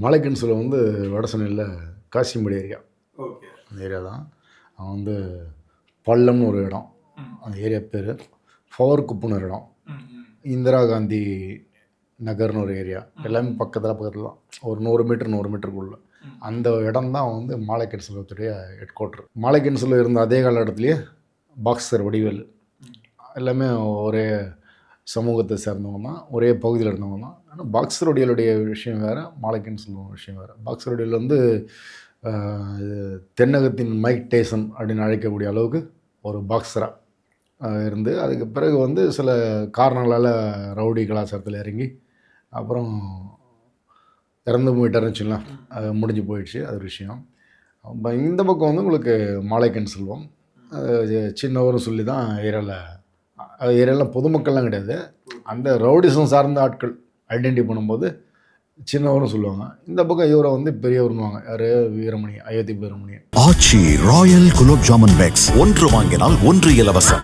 மாலைக்கன்ஸில் வந்து வடசென்னையில் காசிம்படி ஏரியா. ஓகே. அந்த ஏரியா தான். அவன் வந்து பள்ளம்னு ஒரு இடம். அந்த ஏரியா பேர். ஃபவர் குப்புன்னு ஒரு இடம். இந்திரா காந்தி நகர்னு ஒரு ஏரியா. எல்லாமே பக்கத்தில் பக்கத்தில் தான். ஒரு நூறு மீட்டர் நூறு மீட்டருக்குள்ள. அந்த இடம் தான் வந்து மாலைக்கன் செல்வத்துடைய ஹெட் குவார்ட்டர் மாலைக்கன் செல்வம் இருந்த அதே காலகட்டத்திலேயே பாக்ஸர் வடிவேலு. எல்லாமே ஒரே சமூகத்தை சேர்ந்தவங்க தான் ஒரே பகுதியில் இருந்தவங்க தான் ஆனால் பாக்ஸர் விஷயம் வேறு மாலைக்கன் செல்வம் விஷயம் வேறு. பாக்ஸர் வந்து தென்னகத்தின் மைக் டேசன் அப்படின்னு அழைக்கக்கூடிய அளவுக்கு ஒரு பாக்ஸராக இருந்து அதுக்கு பிறகு வந்து சில காரணங்களால் ரவுடி கலாச்சாரத்தில் இறங்கி அப்புறம் இறந்து போயிட்டாருன்னு வச்சுக்கலாம் அது முடிஞ்சு போயிடுச்சு அது விஷயம். இந்த பக்கம் வந்து உங்களுக்கு மாலைக்கன் செல்வம் அது சின்னவரும் சொல்லி தான் ஏரியாவில் அது பொதுமக்கள்லாம் கிடையாது. அந்த ரவுடிசம் சார்ந்த ஆட்கள் ஐடென்டி பண்ணும்போது சின்னவரும் சொல்லுவாங்க. இந்த பக்கம் இவரை வந்து பெரியவர்னுவாங்க யார்? Veeramani Ayothi Veeramani. Aachi royal gulab jamun packs. ஒன்று வாங்கினால் ஒன்று இலவசம்.